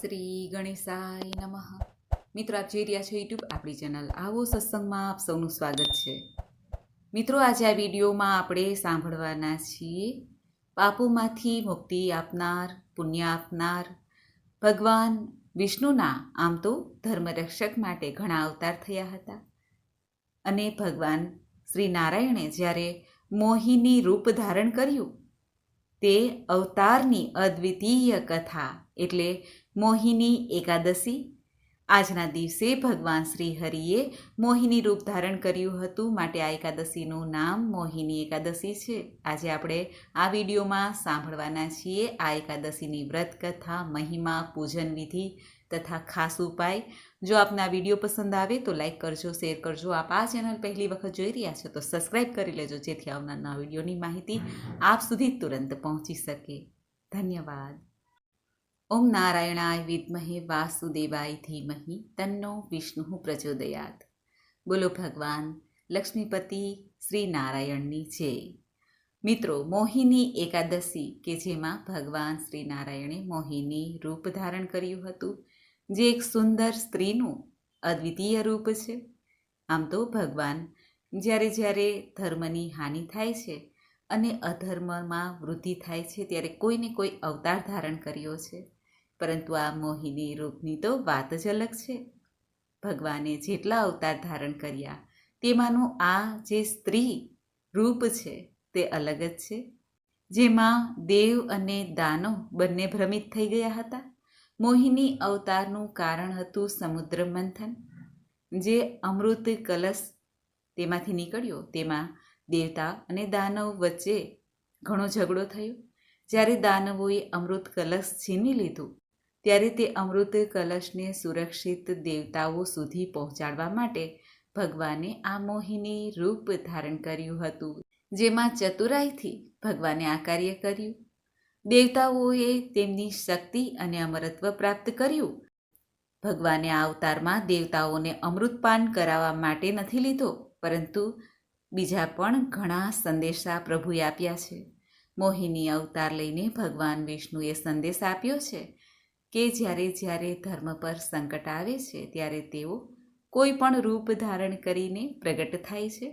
શ્રી ગણેશાય નમઃ. મિત્રો, આપ જોઈ રહ્યા છો યુટ્યુબ આપણી ચેનલ આવો સત્સંગમાં આપ સૌનું સ્વાગત છે. મિત્રો, આજે આ વિડીયોમાં આપણે સાંભળવાના છીએ, પાપોમાંથી મુક્તિ આપનાર, પુણ્ય આપનાર, ભગવાન વિષ્ણુના, આમ તો ધર્મરક્ષક માટે ઘણા અવતાર થયા હતા. અને ભગવાન શ્રી નારાયણે જ્યારે મોહિની રૂપ ધારણ કર્યું, તે અવતારની અદ્વિતીય કથા, એટલે મોહિની એકાદશી. આજના દિવસે ભગવાન શ્રી હરિએ મોહિની રૂપ ધારણ કર્યું હતું. માટે આ એકાદશીનું નામ મોહિની એકાદશી છે. આજે આપણે આ વિડીયોમાં સાંભળવાના છીએ આ એકાદશીની વ્રત કથા મહિમા, પૂજન વિધિ તથા ખાસ ઉપાય. જો આપને વીડિયો પસંદ આવે તો લાઈક કરજો, શેર કરજો. આપ આ ચેનલ પહેલી વખત જોઈ રહ્યા છો તો સબસ્ક્રાઈબ કરી લેજો જેથી આવનારના વિડીયોની માહિતી આપ સુધી તુરંત પહોંચી શકે. ધન્યવાદ. ઓમ નારાયણાય વિદ્મહે વાસુદેવાય ધીમહિ તન્નો વિષ્ણુ પ્રચોદયાત. બોલો ભગવાન, લક્ષ્મીપતિ શ્રી નારાયણની જય. મિત્રો, મોહિની એકાદશી કે જેમાં ભગવાન શ્રી નારાયણે મોહિની રૂપ ધારણ કર્યું હતું, જે એક સુંદર સ્ત્રીનું અદ્વિતીય રૂપ છે. આમ તો ભગવાન જ્યારે જ્યારે ધર્મની હાનિ થાય છે અને અધર્મમાં વૃદ્ધિ થાય છે, ત્યારે કોઈને કોઈ અવતાર ધારણ કર્યો છે. પરંતુ આ મોહિની રૂપની તો વાત જ અલગ છે. ભગવાને જેટલા અવતાર ધારણ કર્યા, તેમાંનું આ જે સ્ત્રી રૂપ છે, તે અલગ જ છે. જેમાં દેવ અને દાનો બંને ભ્રમિત થઈ ગયા હતા. મોહિની અવતારનું કારણ હતું સમુદ્ર મંથન. જે અમૃત કલશ તેમાંથી નીકળ્યો, તેમાં દેવતા અને દાનવ વચ્ચે ઘણો ઝઘડો થયો. જ્યારે દાનવોએ અમૃત કલશ છીનવી લીધું ત્યારે તે અમૃત કલશને સુરક્ષિત દેવતાઓ સુધી પહોંચાડવા માટે ભગવાને આ મોહિની રૂપ ધારણ કર્યું હતું, જેમાં ચતુરાઈથી ભગવાને આ કાર્ય કર્યું. દેવતાઓએ તેમની શક્તિ અને અમરત્વ પ્રાપ્ત કર્યું. ભગવાને આ અવતારમાં દેવતાઓને અમૃતપાન કરાવવા માટે નથી લીધો, પરંતુ બીજા પણ ઘણા સંદેશા પ્રભુએ આપ્યા છે. મોહિની અવતાર લઈને ભગવાન વિષ્ણુએ સંદેશ આપ્યો છે કે જ્યારે જ્યારે ધર્મ પર સંકટ આવે છે, ત્યારે તેઓ કોઈ પણ રૂપ ધારણ કરીને પ્રગટ થાય છે.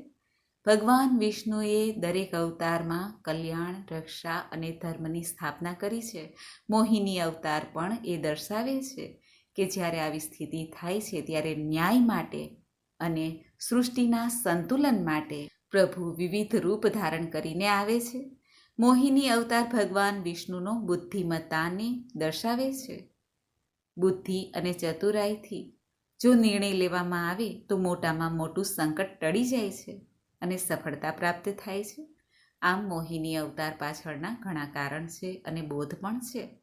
ભગવાન વિષ્ણુએ દરેક અવતારમાં કલ્યાણ, રક્ષા અને ધર્મની સ્થાપના કરી છે. મોહિની અવતાર પણ એ દર્શાવે છે કે જ્યારે આવી સ્થિતિ થાય છે, ત્યારે ન્યાય માટે અને સૃષ્ટિના સંતુલન માટે પ્રભુ વિવિધ રૂપ ધારણ કરીને આવે છે. મોહિની અવતાર ભગવાન વિષ્ણુનો બુદ્ધિમત્તાને દર્શાવે છે. બુદ્ધિ અને ચતુરાઈથી જો નિર્ણય લેવામાં આવે તો મોટામાં મોટું સંકટ ટળી જાય છે અને સફળતા પ્રાપ્ત થાય છે. આમ મોહિની અવતાર પાછળના ઘણા કારણ છે અને બોધ પણ છે.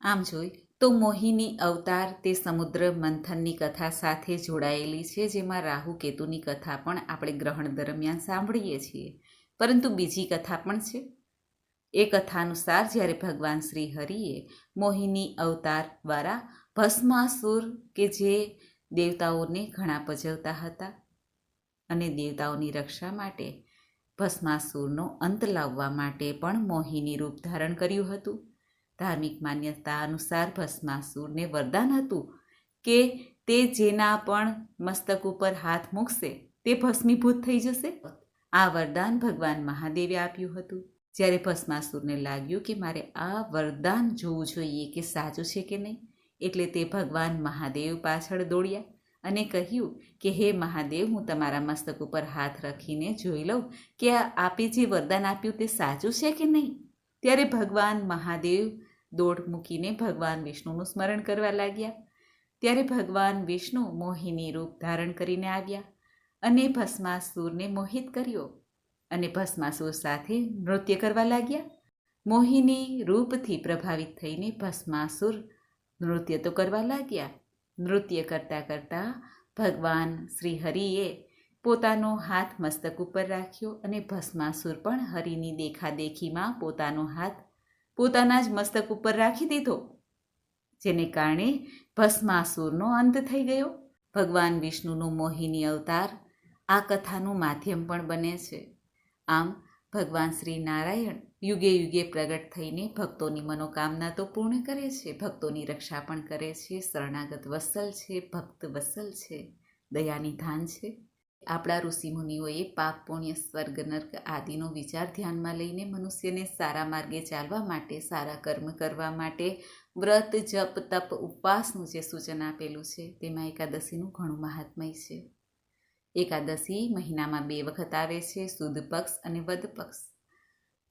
આમ જોઈ તો મોહિની અવતાર તે સમુદ્ર મંથનની કથા સાથે જોડાયેલી છે જેમાં રાહુ કેતુની કથા પણ આપણે ગ્રહણ દરમિયાન સાંભળીએ છીએ. પરંતુ બીજી કથા પણ છે. એ કથા અનુસાર જ્યારે ભગવાન શ્રી હરિએ મોહિની અવતાર દ્વારા ભસ્માસુર કે જે દેવતાઓને ઘણા પજવતા હતા અને દેવતાઓની રક્ષા માટે ભસ્માસુરનો અંત લાવવા માટે પણ મોહિની રૂપ ધારણ કર્યું હતું. ધાર્મિક માન્યતા અનુસાર ભસ્માસુરને વરદાન હતું કે તે જેના પણ મસ્તક ઉપર હાથ મૂકશે તે ભસ્મીભૂત થઈ જશે. આ વરદાન ભગવાન મહાદેવે આપ્યું હતું. જ્યારે ભસ્માસુરને લાગ્યું કે મારે આ વરદાન જોવું જોઈએ કે સાચું છે કે નહીં, એટલે તે ભગવાન મહાદેવ પાછળ દોડ્યા અને કહ્યું કે, હે મહાદેવ, હું તમારા મસ્તક ઉપર હાથ રાખીને જોઈ લઉં કે આપે જે વરદાન આપ્યું તે સાચું છે કે નહીં? ત્યારે ભગવાન મહાદેવ દોડ મૂકીને ભગવાન વિષ્ણુનું સ્મરણ કરવા લાગ્યા. ત્યારે ભગવાન વિષ્ણુ મોહિની રૂપ ધારણ કરીને આવ્યા અને ભસ્માસુરને મોહિત કર્યો. અને ભસ્માસુર સાથે નૃત્ય કરવા લાગ્યા. મોહિની રૂપથી પ્રભાવિત થઈને ભસ્માસુર નૃત્ય તો કરવા લાગ્યા. નૃત્ય કરતાં કરતાં ભગવાન શ્રી હરિએ પોતાનો હાથ મસ્તક ઉપર રાખ્યો અને ભસ્માસુર પણ હરિની દેખાદેખીમાં પોતાનો હાથ પોતાના જ મસ્તક ઉપર રાખી દીધો, જેને કારણે ભસ્માસુરનો અંત થઈ ગયો. ભગવાન વિષ્ણુનું મોહિની અવતાર આ કથાનું માધ્યમ પણ બને છે. આમ ભગવાન શ્રી નારાયણ યુગે યુગે પ્રગટ થઈને ભક્તોની મનોકામના તો પૂર્ણ કરે છે, ભક્તોની રક્ષા પણ કરે છે, શરણાગત વત્સલ છે, ભક્ત વત્સલ છે, દયાની ધાન છે. આપણા ઋષિમુનિઓએ પાપ, પુણ્ય, સ્વર્ગ, નર્ક આદિનો વિચાર ધ્યાનમાં લઈને મનુષ્યને સારા માર્ગે ચાલવા માટે, સારા કર્મ કરવા માટે વ્રત, જપ, તપ, ઉપવાસનું જે સૂચન આપેલું છે, તેમાં એકાદશીનું ઘણું મહાત્મય છે. એકાદશી મહિનામાં બે વખત આવે છે, સુદ પક્ષ અને વદ પક્ષ.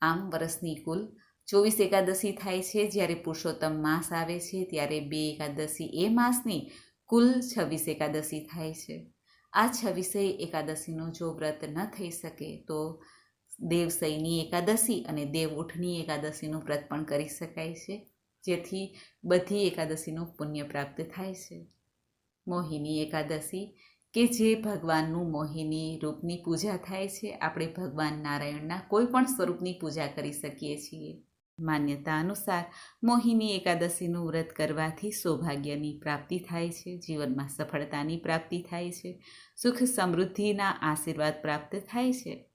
આમ વર્ષની કુલ ચોવીસ એકાદશી થાય છે, જ્યારે પુરુષોત્તમ માસ આવે છે, ત્યારે બે એકાદશી એ માસની કુલ છવ્વીસ એકાદશી થાય છે. આ છવ્વીસે એકાદશીનું જો વ્રત ન થઈ શકે, તો દેવસઈની એકાદશી અને દેવ ઉઠની એકાદશીનું વ્રત પણ કરી શકાય છે, જેથી બધી એકાદશીનું પુણ્ય પ્રાપ્ત થાય છે. મોહિની એકાદશી કે જે ભગવાનનું મોહિની રૂપની પૂજા થાય છે, આપણે ભગવાન નારાયણના કોઈ પણ સ્વરૂપની પૂજા કરી શકીએ છીએ. માન્યતા અનુસાર, મોહિની એકાદશીનું વ્રત કરવાથી સૌભાગ્યની પ્રાપ્તિ થાય છે, જીવનમાં સફળતાની પ્રાપ્તિ થાય છે, સુખ સમૃદ્ધિના આશીર્વાદ પ્રાપ્ત થાય છે.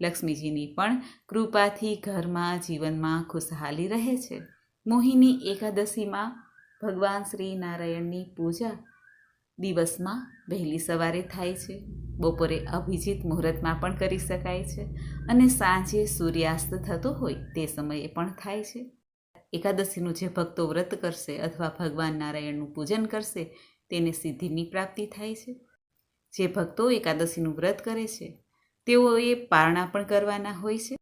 લક્ષ્મીજીની પણ કૃપાથી ઘરમાં, જીવનમાં ખુશહાલી રહે છે. મોહિની એકાદશીમાં ભગવાન શ્રી નારાયણની પૂજા દિવસમાં વહેલી સવારે થાય છે. બપોરે અભિજીત મુહૂર્તમાં પણ કરી શકાય છે અને સાંજે સૂર્યાસ્ત થતો હોય તે સમયે પણ થાય છે. એકાદશીનું જે ભક્તો વ્રત કરશે અથવા ભગવાન નારાયણનું પૂજન કરશે તેને સિદ્ધિની પ્રાપ્તિ થાય છે. જે ભક્તો એકાદશીનું વ્રત કરે છે, તેઓએ પારણા પણ કરવાના હોય છે.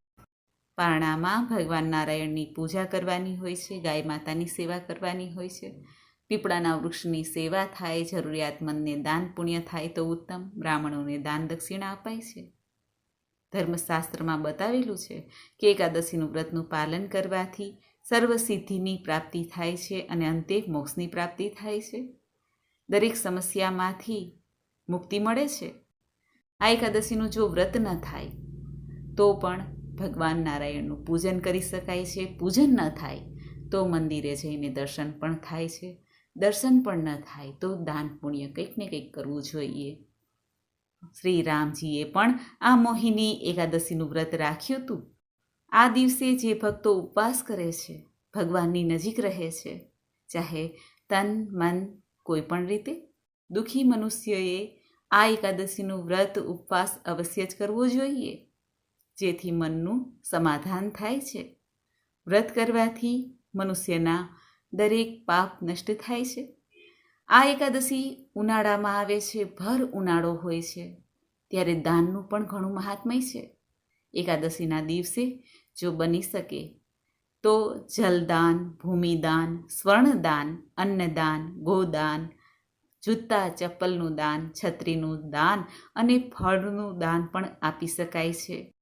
પારણામાં ભગવાન નારાયણની પૂજા કરવાની હોય છે, ગાય માતાની સેવા કરવાની હોય છે. પીપળાના વૃક્ષની સેવા થાય જરૂરિયાતમંદને દાન પુણ્ય થાય તો ઉત્તમ. બ્રાહ્મણોને દાન દક્ષિણા અપાય છે. ધર્મશાસ્ત્રમાં બતાવેલું છે કે એકાદશીનું વ્રતનું પાલન કરવાથી સર્વસિદ્ધિની પ્રાપ્તિ થાય છે અને અંતે મોક્ષની પ્રાપ્તિ થાય છે. દરેક સમસ્યામાંથી મુક્તિ મળે છે. આ એકાદશીનું જો વ્રત ન થાય, તો પણ ભગવાન નારાયણનું પૂજન કરી શકાય છે. પૂજન ન થાય, તો મંદિરે જઈને દર્શન પણ થાય છે. દર્શન પણ ન થાય તો દાન પુણ્ય કંઈક ને કંઈક કરવું જોઈએ. શ્રી રામજીએ પણ આ મોહિની એકાદશીનું વ્રત રાખ્યું હતું. આ દિવસે જે ભક્તો ઉપવાસ કરે છે, ભગવાનની નજીક રહે છે, ચાહે તન, મન કોઈ પણ રીતે. દુઃખી મનુષ્યએ આ એકાદશીનું વ્રત ઉપવાસ અવશ્ય જ કરવો જોઈએ, જેથી મનનું સમાધાન થાય છે. વ્રત કરવાથી મનુષ્યના દરેક પાપ નષ્ટ થાય છે. આ એકાદશી ઉનાળામાં આવે છે, ભર ઉનાળો હોય છે, ત્યારે દાનનું પણ ઘણું મહાત્મય છે. એકાદશીના દિવસે જો બની શકે, તો જલદાન, ભૂમિદાન, સ્વર્ણદાન, અન્નદાન, ગોદાન, જૂતા, ચપ્પલનું દાન, છત્રીનું દાન અને ફળનું દાન પણ આપી શકાય છે.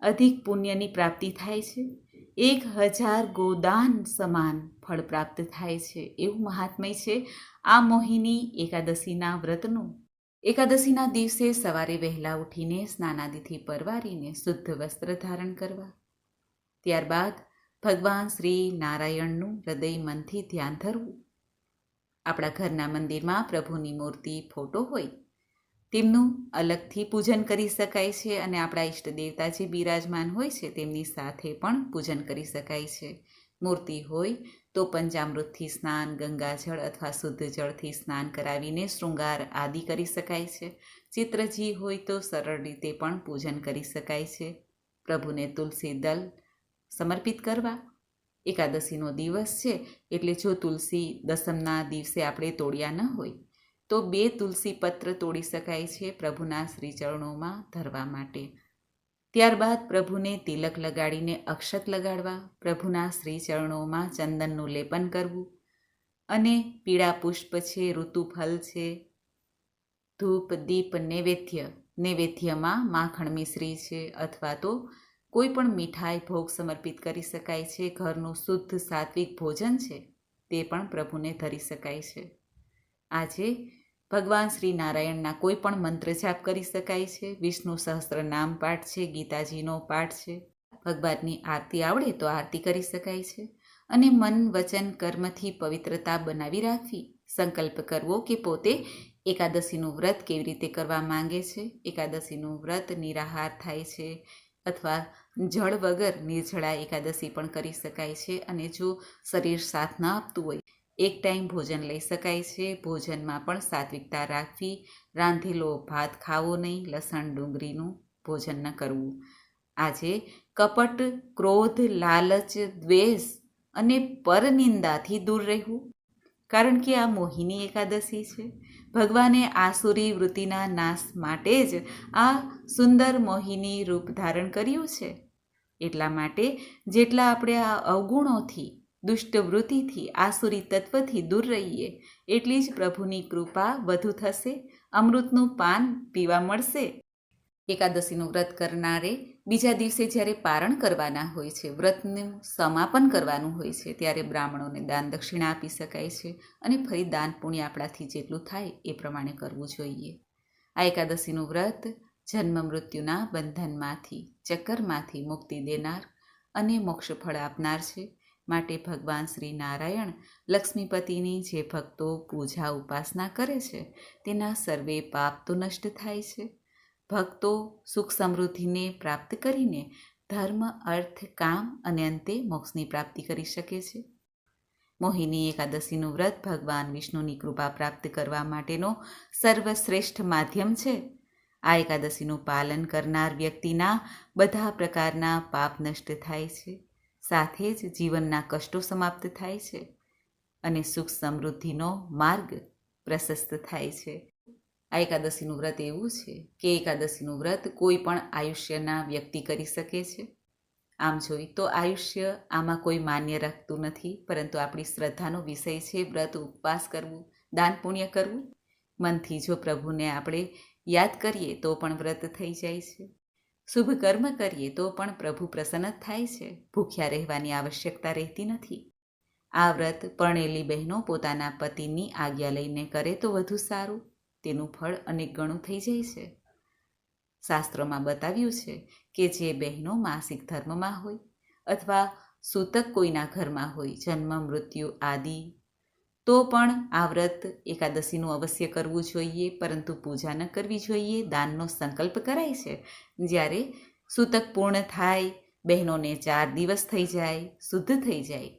અધિક પુણ્યની પ્રાપ્તિ થાય છે. એક હજાર ગોદાન સમાન ફળ પ્રાપ્ત થાય છે. એવું મહાત્મય છે. આ મોહિની એકાદશીના વ્રતનું. એકાદશીના દિવસે સવારે વહેલા ઉઠીને સ્નાનાદિથી પરવારીને શુદ્ધ વસ્ત્ર ધારણ કરવા. ત્યારબાદ ભગવાન શ્રી નારાયણનું હૃદય મનથી ધ્યાન ધરવું. આપણા ઘરના મંદિરમાં પ્રભુની મૂર્તિ, ફોટો હોય. તેમનું અલગથી પૂજન કરી શકાય છે અને આપણા ઈષ્ટ દેવતા જે બિરાજમાન હોય છે, તેમની સાથે પણ પૂજન કરી શકાય છે. મૂર્તિ હોય તો પંચામૃતથી સ્નાન, ગંગાજળ અથવા શુદ્ધ જળથી સ્નાન કરાવીને શૃંગાર આદિ કરી શકાય છે. ચિત્રજી હોય તો સરળ રીતે પણ પૂજન કરી શકાય છે. પ્રભુને તુલસી દલ સમર્પિત કરવા. એકાદશીનો દિવસ છે, એટલે જો તુલસી દસમના દિવસે આપણે તોડ્યા ન હોય, તો બે તુલસી પત્ર તોડી શકાય છે પ્રભુના શ્રીચરણોમાં ધરવા માટે. ત્યારબાદ પ્રભુને તિલક લગાડીને અક્ષત લગાડવા, પ્રભુના શ્રીચરણોમાં ચંદનનું લેપન કરવું અને પીળા પુષ્પ છે, ઋતુફલ છે, ધૂપ, દીપ, નૈવેદ્ય. નૈવેદ્યમાં માખણ મિશ્રી છે અથવા તો કોઈ પણ મીઠાઈ ભોગ સમર્પિત કરી શકાય છે, ઘરનું શુદ્ધ સાત્વિક ભોજન છે તે પણ પ્રભુને ધરી શકાય છે. આજે ભગવાન શ્રી નારાયણના કોઈ પણ મંત્ર જાપ કરી શકાય છે? વિષ્ણુ સહસ્ત્ર નામ પાઠ છે, ગીતાજીનો પાઠ છે. ભગવાનની આરતી આવડે તો આરતી કરી શકાય છે. અને મન, વચન, કર્મથી પવિત્રતા બનાવી રાખવી. સંકલ્પ કરવો કે પોતે એકાદશીનું વ્રત કેવી રીતે કરવા માંગે છે? એકાદશીનું વ્રત નિરાહાર થાય છે અથવા જળ વગર નિર્જળા એકાદશી પણ કરી શકાય છે? અને જો શરીર સાથ ન આપતું હોય એક ટાઈમ ભોજન લઈ શકાય છે. ભોજનમાં પણ સાત્વિકતા રાખવી, રાંધેલો ભાત ખાવો નહીં, લસણ ડુંગળીનું ભોજન ન કરવું. આજે કપટ, ક્રોધ, લાલચ, દ્વેષ અને પરનિંદાથી દૂર રહેવું. કારણ કે આ મોહિની એકાદશી છે. ભગવાને આસુરી વૃત્તિના નાશ માટે જ આ સુંદર મોહિની રૂપ ધારણ કર્યું છે. એટલા માટે જેટલા આપણે આ અવગુણોથી દુષ્ટ વૃત્તિથી આસુરી તત્વથી દૂર રહીએ, એટલી જ પ્રભુની કૃપા વધુ થશે, અમૃતનું પાન પીવા મળશે. એકાદશીનું વ્રત કરનારે બીજા દિવસે જ્યારે પારણ કરવાના હોય છે, વ્રતનું સમાપન કરવાનું હોય છે, ત્યારે બ્રાહ્મણોને દાન દક્ષિણા આપી શકાય છે અને ફરી દાન પુણ્ય આપણાથી જેટલું થાય એ પ્રમાણે કરવું જોઈએ. આ એકાદશીનું વ્રત જન્મ મૃત્યુના બંધનમાંથી, ચક્કરમાંથી મુક્તિ દેનાર અને મોક્ષફળ આપનાર છે. માટે ભગવાન શ્રી નારાયણ લક્ષ્મીપતિની જે ભક્તો પૂજા ઉપાસના કરે છે, તેના સર્વે પાપ તો નષ્ટ થાય છે. ભક્તો સુખ સમૃદ્ધિને પ્રાપ્ત કરીને ધર્મ, અર્થ, કામ અને અંતે મોક્ષની પ્રાપ્તિ કરી શકે છે. મોહિની એકાદશીનું વ્રત ભગવાન વિષ્ણુની કૃપા પ્રાપ્ત કરવા માટેનો સર્વશ્રેષ્ઠ માધ્યમ છે. આ એકાદશીનું પાલન કરનાર વ્યક્તિના બધા પ્રકારના પાપ નષ્ટ થાય છે. સાથે જ જીવનના કષ્ટો સમાપ્ત થાય છે અને સુખ સમૃદ્ધિનો માર્ગ પ્રશસ્ત થાય છે. આ એકાદશીનું વ્રત એવું છે કે એકાદશીનું વ્રત કોઈ પણ આયુષ્યના વ્યક્તિ કરી શકે છે. આમ જોઈ તો આયુષ્ય આમાં કોઈ માન્ય રાખતું નથી, પરંતુ આપણી શ્રદ્ધાનો વિષય છે વ્રત ઉપવાસ કરવું, દાન પુણ્ય કરવું. મનથી જો પ્રભુને આપણે યાદ કરીએ તો પણ વ્રત થઈ જાય છે. શુભ કર્મ કરીએ તો પણ પ્રભુ પ્રસન્ન થાય છે. ભૂખ્યા રહેવાની આવશ્યકતા રહેતી નથી. આ વ્રત પરણેલી બહેનો પોતાના પતિની આજ્ઞા લઈને કરે તો વધુ સારું. તેનું ફળ અનેક ગણું થઈ જાય છે. શાસ્ત્રોમાં બતાવ્યું છે કે જે બહેનો માસિક ધર્મમાં હોય અથવા સૂતક કોઈના ઘરમાં હોય, જન્મ, મૃત્યુ આદિ તો પણ આ વ્રત એકાદશીનું અવશ્ય કરવું જોઈએ, પરંતુ પૂજા ન કરવી જોઈએ. દાનનો સંકલ્પ કરાય છે. જ્યારે સૂતક પૂર્ણ થાય, બહેનોને ચાર દિવસ થઈ જાય, શુદ્ધ થઈ જાય,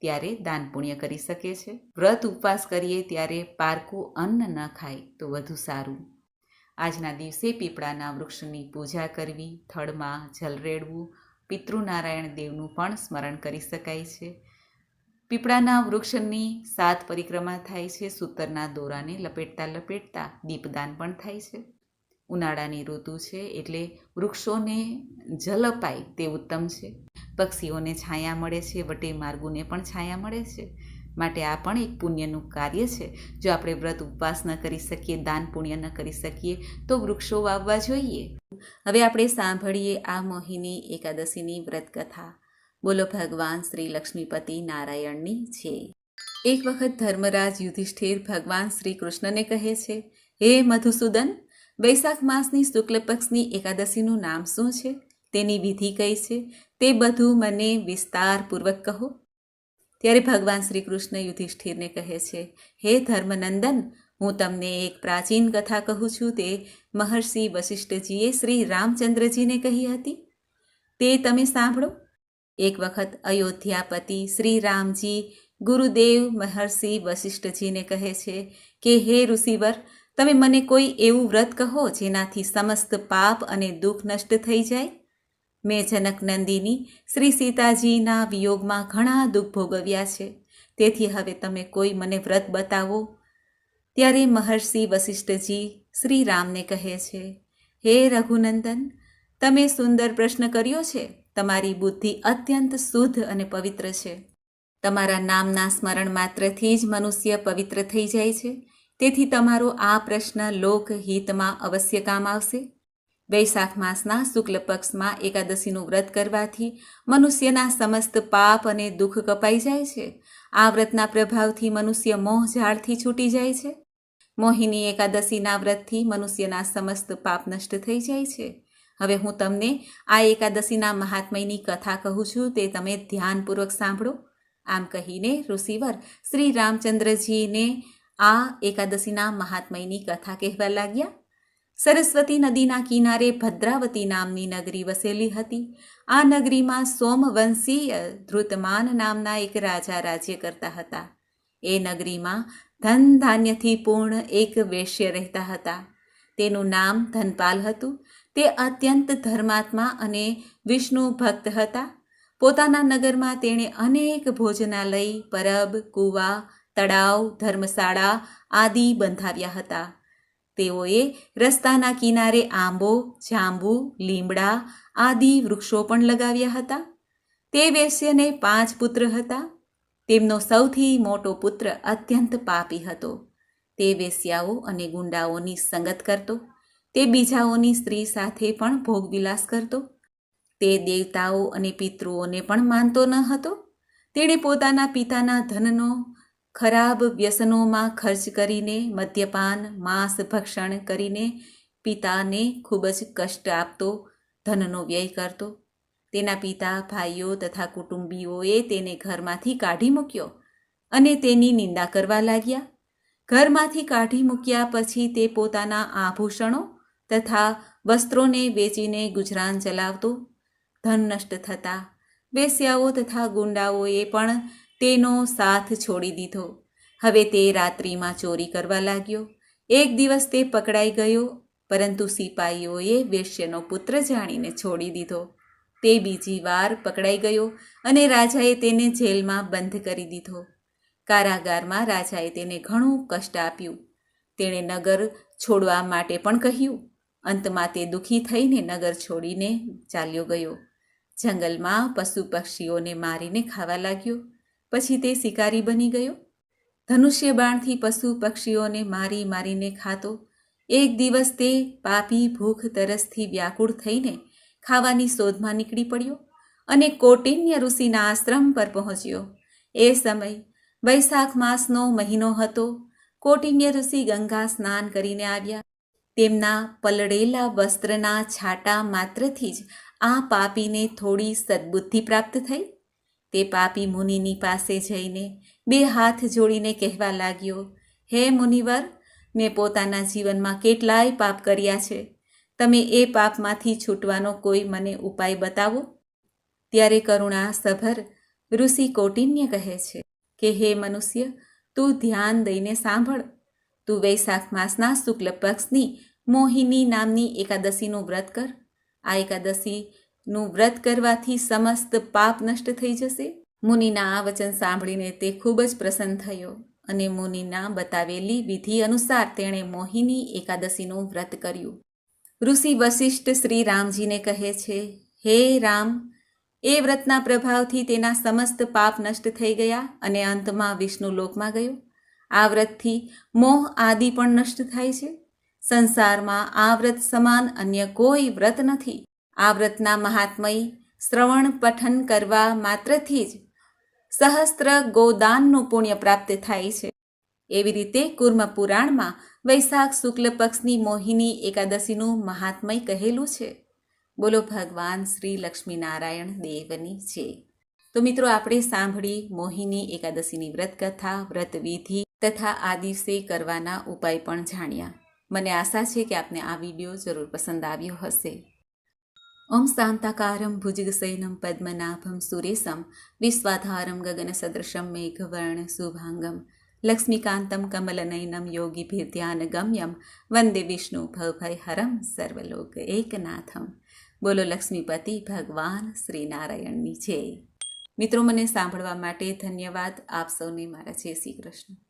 ત્યારે દાન પુણ્ય કરી શકે છે. વ્રત ઉપવાસ કરીએ ત્યારે પારકું અન્ન ન ખાય તો વધુ સારું. આજના દિવસે પીપળાના વૃક્ષની પૂજા કરવી, થડમાં જલ રેડવું, પિતૃનારાયણ દેવનું પણ સ્મરણ કરી શકાય છે. પીપળાના વૃક્ષની સાત પરિક્રમા થાય છે. સૂતરના દોરાને લપેટતા લપેટતા દીપદાન પણ થાય છે. ઉનાળાની ઋતુ છે એટલે વૃક્ષોને જલ અપાય તે ઉત્તમ છે. પક્ષીઓને છાયા મળે છે, વટે માર્ગોને પણ છાયા મળે છે. માટે આ પણ એક પુણ્યનું કાર્ય છે. જો આપણે વ્રત ઉપવાસ ન કરી શકીએ, દાન પુણ્ય ન કરી શકીએ, તો વૃક્ષો વાવવા જોઈએ. હવે આપણે સાંભળીએ આ મોહિની એકાદશીની વ્રત કથા બોલો ભગવાન શ્રી લક્ષ્મીપતિ નારાયણની છે. એક વખત ધર્મરાજ યુધિષ્ઠિર ભગવાન શ્રી કૃષ્ણને કહે છે, હે મધુસૂદન, વૈશાખ માસની શુક્લ પક્ષની એકાદશીનું નામ શું છે? તેની વિધિ કઈ છે? તે બધું મને વિસ્તારપૂર્વક કહો. ત્યારે ભગવાન શ્રી કૃષ્ણ યુધિષ્ઠિરને કહે છે, હે ધર્મનંદન, હું તમને એક પ્રાચીન કથા કહું છું, તે મહર્ષિ વશિષ્ઠજીએ શ્રી રામચંદ્રજીને કહી હતી. તે તમે સાંભળો. એક વખત અયોધ્યાપતિ શ્રી રામજી ગુરુદેવ મહર્ષિ વશિષ્ઠજીને કહે છે કે, હે ઋષિવર, તમે મને કોઈ એવું વ્રત કહો જેનાથી સમસ્ત પાપ અને દુઃખ નષ્ટ થઈ જાય મેં જનક નંદિની શ્રી સીતાજીના વિયોગમાં ઘણા દુઃખ ભોગવ્યા છે. તેથી હવે તમે કોઈ મને વ્રત બતાવો ત્યારે મહર્ષિ વશિષ્ઠજી શ્રી રામને કહે છે, હે રઘુનંદન, તમે સુંદર પ્રશ્ન કર્યો છે. તમારી બુદ્ધિ અત્યંત શુદ્ધ અને પવિત્ર છે. તમારા નામના સ્મરણ માત્રથી જ મનુષ્ય પવિત્ર થઈ જાય છે. તેથી તમારો આ પ્રશ્ન લોકહિતમાં અવશ્ય કામ આવશે. વૈશાખ માસના શુક્લ પક્ષમાં એકાદશીનું વ્રત કરવાથી મનુષ્યના સમસ્ત પાપ અને દુઃખ કપાઈ જાય છે. આ વ્રતના પ્રભાવથી મનુષ્ય મોહ ઝાડથી છૂટી જાય છે. મોહિની એકાદશીના વ્રતથી મનુષ્યના સમસ્ત પાપ નષ્ટ થઈ જાય છે. હવે હું તમને આ એકાદશીના મહાત્મયની કથા કહું છું, તે તમે ધ્યાનપૂર્વક સાંભળો. આમ કહીને ઋષિવર શ્રી રામચંદ્રજીને આ એકાદશીના મહાત્મયની કથા કહેવા લાગ્યા. સરસ્વતી નદીના કિનારે ભદ્રાવતી નામની નગરી વસેલી હતી. આ નગરીમાં સોમવંશીય ધૃતમાન નામના એક રાજા રાજ્ય કરતા હતા. એ નગરીમાં ધન ધાન્યથી પૂર્ણ એક વેશ્ય રહેતા હતા. તેનું નામ ધનપાલ હતું. તે અત્યંત ધર્માત્મા અને વિષ્ણુ ભક્ત હતા. પોતાના નગરમાં તેણે અનેક ભોજનાલય પરબ, કૂવા, તળાવ, ધર્મશાળા આદિ બંધાવ્યા હતા. તેઓએ રસ્તાના કિનારે આંબો, જાંબુ, લીમડા આદિ વૃક્ષો પણ લગાવ્યા હતા. તે વેશ્યને પાંચ પુત્ર હતા. તેમનો સૌથી મોટો પુત્ર અત્યંત પાપી હતો. તે વેશ્યાઓ અને ગુંડાઓની સંગત કરતો. તે બીજાઓની સ્ત્રી સાથે પણ ભોગવિલાસ કરતો. તે દેવતાઓ અને પિતૃઓને પણ માનતો ન હતો. તેણે પોતાના પિતાના ધનનો, ખરાબ વ્યસનોમાં ખર્ચ કરીને મદ્યપાન, માંસ ભક્ષણ કરીને પિતાને ખૂબ જ કષ્ટ આપતો, ધનનો વ્યય કરતો. તેના પિતા, ભાઈઓ તથા કુટુંબીઓએ તેને ઘરમાંથી કાઢી મૂક્યો અને તેની નિંદા કરવા લાગ્યા. ઘરમાંથી કાઢી મૂક્યા પછી તે પોતાના આભૂષણો તથા વસ્ત્રોને વેચીને ગુજરાન ચલાવતો, ધન નષ્ટ થતાં, વેશ્યાઓ તથા ગુંડાઓએ પણ તેનો સાથ છોડી દીધો. હવે તે રાત્રિમાં ચોરી કરવા લાગ્યો. એક દિવસ તે પકડાઈ ગયો, પરંતુ સિપાહીઓએ વેશ્યનો પુત્ર જાણીને છોડી દીધો. તે બીજી વાર પકડાઈ ગયો અને રાજાએ તેને જેલમાં બંધ કરી દીધો. કારાગારમાં રાજાએ તેને ઘણું કષ્ટ આપ્યું. તેણે નગર છોડવા માટે પણ કહ્યું અંતમાં તે દુઃખી થઈને નગર છોડીને ચાલ્યો ગયો. જંગલમાં પશુ પક્ષીઓને મારીને ખાવા લાગ્યો. પછી તે શિકારી બની ગયો. ધનુષ્ય બાણથી પશુ પક્ષીઓને મારી મારીને ખાતો. એક દિવસ તે પાપી ભૂખ તરસથી વ્યાકુળ થઈને ખાવાની શોધમાં નીકળી પડ્યો અને કૌટિન્ય ઋષિના આશ્રમ પર પહોંચ્યો. એ સમય વૈશાખ માસનો મહિનો હતો. કૌટિન્ય ઋષિ ગંગા સ્નાન કરીને આવ્યા. તેમના પલળેલા વસ્ત્રના છાંટા માત્રથી જ આ પાપીને થોડી સદબુદ્ધિ પ્રાપ્ત થઈ? તે પાપી મુનિની પાસે જઈને બે હાથ જોડીને કહેવા લાગ્યો, હે મુનિવર, મેં પોતાના જીવનમાં કેટલાય પાપ કર્યા છે. તમે એ પાપમાંથી છૂટવાનો કોઈ મને ઉપાય બતાવો ત્યારે કરુણા સભર ઋષિ કૌટિન્ય કહે છે કે, હે મનુષ્ય, તું ધ્યાન દઈને સાંભળ. તું વૈશાખ માસના શુક્લ પક્ષની મોહિની નામની એકાદશીનું વ્રત કર. આ એકાદશીનું વ્રત કરવાથી સમસ્ત પાપ નષ્ટ થઈ જશે. મુનિના આ વચન સાંભળીને તે ખૂબ જ પ્રસન્ન થયો અને મુનિના બતાવેલી વિધિ અનુસાર તેણે મોહિની એકાદશીનું વ્રત કર્યું. ઋષિ વશિષ્ઠ શ્રી રામજીને કહે છે, હે રામ, એ વ્રતના પ્રભાવથી તેના સમસ્ત પાપ નષ્ટ થઈ ગયા અને અંતમાં વિષ્ણુ લોકમાં ગયો. આ વ્રતથી મોહ આદિ પણ નષ્ટ થાય છે. સંસારમાં આ વ્રત સમાન અન્ય કોઈ વ્રત નથી. આ વ્રતના મહાત્મય શ્રવણ પઠન કરવા માત્રથી જ સહસ્ત્ર ગોદાનનું પુણ્ય પ્રાપ્ત થાય છે. એવી રીતે કુર્મ પુરાણમાં વૈશાખ શુક્લ પક્ષની મોહિની એકાદશીનું મહાત્મય કહેલું છે. બોલો ભગવાન શ્રી લક્ષ્મીનારાયણ દેવની છે. તો મિત્રો, આપણે સાંભળી મોહિની એકાદશીની વ્રત કથા વ્રત વિધિ તથા આ દિવસે કરવાના ઉપાય પણ જાણ્યા. મને આશા છે કે આપને આ વીડિયો જરૂર પસંદ આવ્યો હશે. ઓમ શાંતાકારમ ભુજગસૈનમ પદ્મનાભમ સુરેશમ વિશ્વાધારમ ગગન સદૃશમ મેઘવર્ણ શુભાંગમ લક્ષ્મીકાંતમ કમલનયનમ યોગીભિર્ધ્યાન ગમ્યમ વંદે વિષ્ણુ ભવભયહરમ સર્વલોક એકનાથમ. બોલો લક્ષ્મીપતિ ભગવાન શ્રી નારાયણની જય. મિત્રો, મને સાંભળવા માટે ધન્યવાદ. આપ સૌને મારા જય શ્રી કૃષ્ણ.